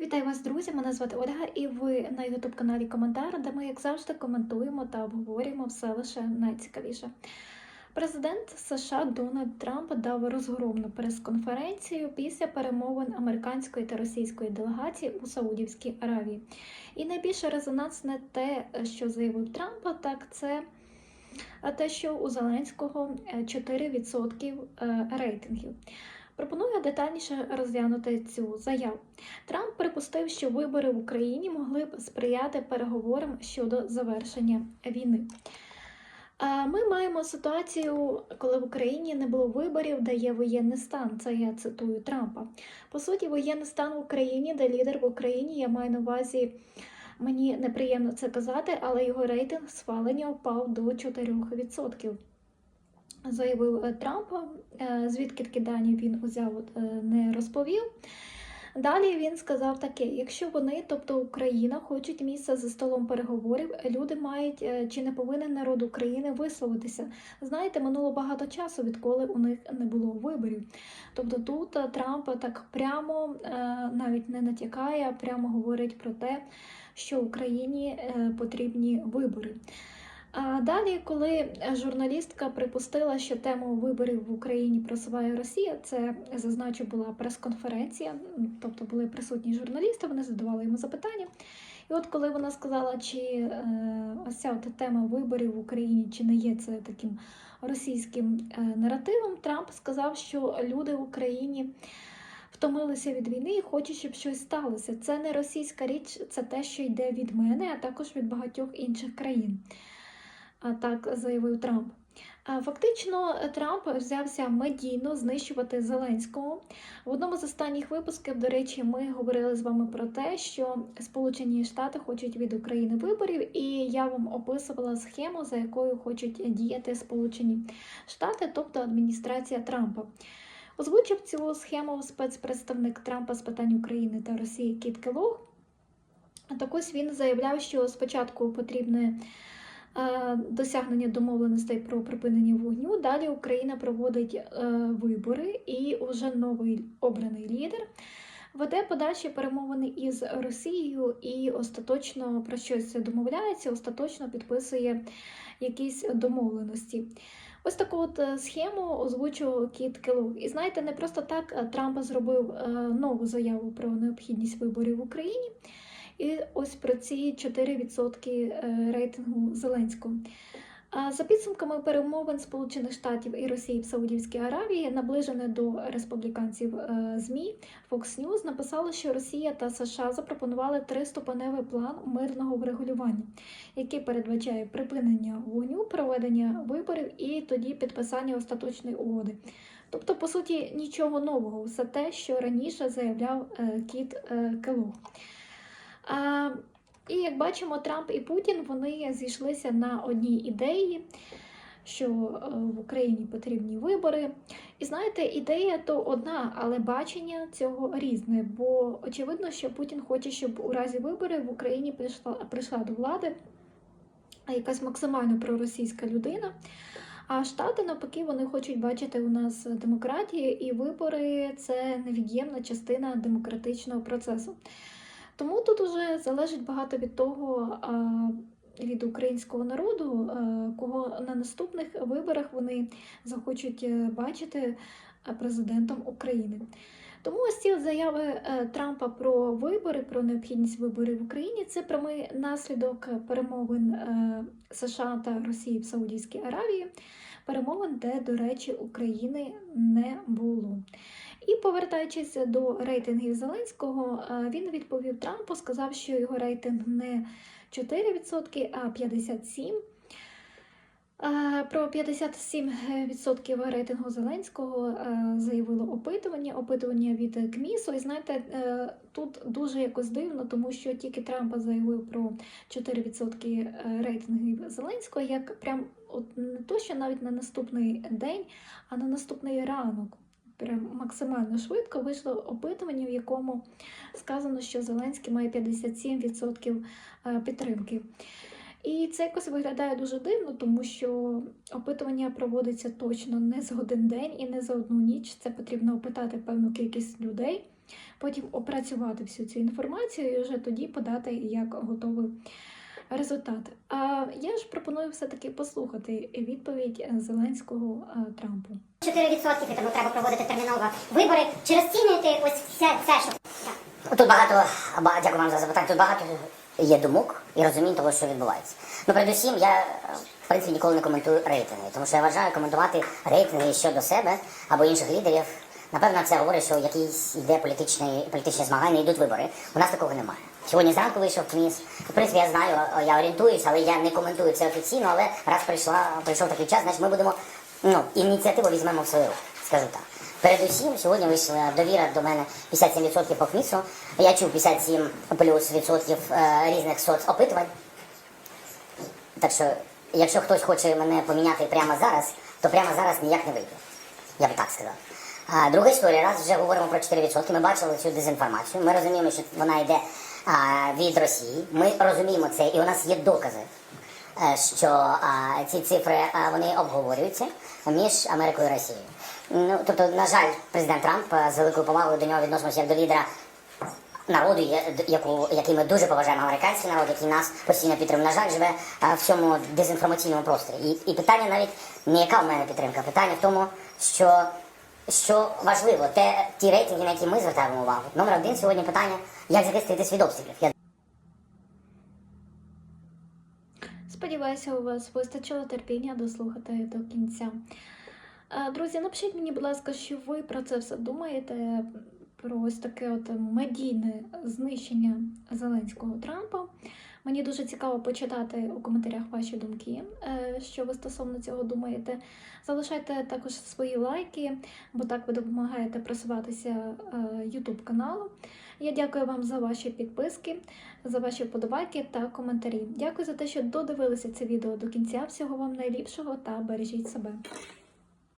Вітаю вас, друзі! Мене звати Ольга, і ви на youtube каналі Коментар, де ми, як завжди, коментуємо та обговорюємо все лише найцікавіше. Президент США Дональд Трамп дав розгромну прес-конференцію після перемовин американської та російської делегації у Саудівській Аравії. І найбільше резонансне те, що заявив Трамп, так це те, що у Зеленського е, 4% е, рейтингів. Пропоную детальніше розглянути цю заяву. Трамп припустив, що вибори в Україні могли б сприяти переговорам щодо завершення війни. Ми маємо ситуацію, коли в Україні не було виборів, де є воєнний стан. Це я цитую Трампа. По суті, воєнний стан в Україні, де лідер в Україні, я маю на увазі. Мені неприємно це казати, але його рейтинг схвалення впав до 4%. Заявив е, Трамп, Е, звідки такі дані він узяв, е, не розповів. Далі він сказав таке: якщо вони, тобто Україна, хочуть місця за столом переговорів, люди мають чи не повинен народ України висловитися. Знаєте, минуло багато часу, відколи у них не було виборів. Тобто тут Трамп так прямо навіть не натякає, а прямо говорить про те, що Україні потрібні вибори. А далі, коли журналістка припустила, що тему виборів в Україні просуває Росія, це зазначу була прес-конференція, тобто були присутні журналісти, вони задавали йому запитання. І от коли вона сказала, чи е, ось ця от тема виборів в Україні чи не є це таким російським е, наративом, Трамп сказав, що люди в Україні втомилися від війни і хочуть, щоб щось сталося. Це не російська річ, це те, що йде від мене, а також від багатьох інших країн. Так заявив Трамп. Фактично, Трамп взявся медійно знищувати Зеленського. В одному з останніх випусків, до речі, ми говорили з вами про те, що Сполучені Штати хочуть від України виборів, і я вам описувала схему, за якою хочуть діяти Сполучені Штати, тобто адміністрація Трампа. Озвучив цю схему спецпредставник Трампа з питань України та Росії Кіт Келог. Так ось він заявляв, що спочатку потрібне досягнення домовленостей про припинення вогню. Далі Україна проводить е, вибори, і вже новий обраний лідер веде подальші перемовини із Росією і остаточно про щось домовляється, остаточно підписує якісь домовленості. Ось таку от е, схему озвучив Кіт Келуг. І знаєте, не просто так е, Трамп зробив е, нову заяву про необхідність виборів в Україні. І ось про ці 4% рейтингу Зеленського. За підсумками перемовин Сполучених Штатів і Росії в Саудівській Аравії, наближене до республіканців е, ЗМІ Fox News написали, що Росія та США запропонували триступеневий план мирного врегулювання, який передбачає припинення вогню, проведення виборів і тоді підписання остаточної угоди. Тобто, по суті, нічого нового, все те, що раніше заявляв е, Кіт е. А, і як бачимо, Трамп і Путін вони зійшлися на одній ідеї, що е, в Україні потрібні вибори. І знаєте, ідея то одна, але бачення цього різне. Бо очевидно, що Путін хоче, щоб у разі виборів в Україні прийшла, прийшла до влади якась максимально проросійська людина. А Штати, навпаки, вони хочуть бачити у нас демократію, і вибори це невід'ємна частина демократичного процесу. Тому тут уже залежить багато від того, від українського народу, кого на наступних виборах вони захочуть е, бачити президентом України. Тому ось ці заяви е, Трампа про вибори, про необхідність виборів в Україні це прямий наслідок перемовин е, США та Росії в Саудівській Аравії, перемовин, де, до речі, України не було. І повертаючись до рейтингів Зеленського, він відповів Трампу, сказав, що його рейтинг не 4%, а 57%. Про 57% рейтингу Зеленського заявило опитування, опитування від КМІСу. І знаєте, е, тут дуже якось дивно, тому що тільки Трампа заявив про 4% рейтингів Зеленського, як прям от не то, що навіть на наступний день, а на наступний ранок. Прям максимально швидко вийшло опитування, в якому сказано, що Зеленський має 57% підтримки. І це якось виглядає дуже дивно, тому що опитування проводиться точно не за один день і не за одну ніч. Це потрібно опитати певну кількість людей. потім опрацювати всю цю інформацію і вже тоді подати як готовий результат. А я ж пропоную все-таки послухати відповідь Зеленського е, Трампу. 4% тому треба проводити терміново вибори. Чи розцінюєте ось все це, що. Тут багато, ба- дякую вам за запитання. Тут багато є думок і розумінь того, що відбувається. Ну, передусім, я е, в принципі ніколи не коментую рейтинги, тому що я вважаю коментувати рейтинги щодо себе або інших лідерів. Напевно, це говорить, що якийсь йде політичний політичні змагання, йдуть вибори. У нас такого немає. Сьогодні зранку вийшов КМІС. В принципі, я знаю, я орієнтуюсь, але я не коментую це офіційно. Але раз прийшла, прийшов такий час, значить ми будемо ну, ініціативу візьмемо в свою руку, скажу так. Передусім, сьогодні вийшла довіра до мене 57% по КМІСу. Я чув 57 плюс відсотків е, різних соцопитувань. Так що, якщо хтось хоче мене поміняти прямо зараз, то прямо зараз ніяк не вийде. Я б так сказав. А, друга історія, раз вже говоримо про 4%, ми бачили цю дезінформацію. Ми розуміємо, що вона йде від Росії. Ми розуміємо це, і у нас є докази, е, що ці цифри вони обговорюються між Америкою і Росією. Ну, тобто, на жаль, президент Трамп е, з великою повагою до нього відносимося як до лідера народу, яку, який ми дуже поважаємо, американський народ, який нас постійно підтримує. На жаль, живе в цьому дезінформаційному просторі. І, і питання навіть не яка в мене підтримка, питання в тому, що, що важливо, те, ті рейтинги, на які ми звертаємо увагу. Номер один сьогодні питання, як захиститись від обстрілів. Я Сподіваюся, у вас вистачило терпіння дослухати до кінця. Е, Друзі, напишіть мені, будь ласка, що ви про це все думаєте, про ось таке от медійне знищення Зеленського Трампа. Мені дуже цікаво почитати у коментарях ваші думки, е, що ви стосовно цього думаєте. Залишайте також свої лайки, бо так ви допомагаєте просуватися е, YouTube каналу. Я дякую вам за ваші підписки, за ваші вподобайки та коментарі. Дякую за те, що додивилися це відео до кінця. Всього вам найліпшого та бережіть себе.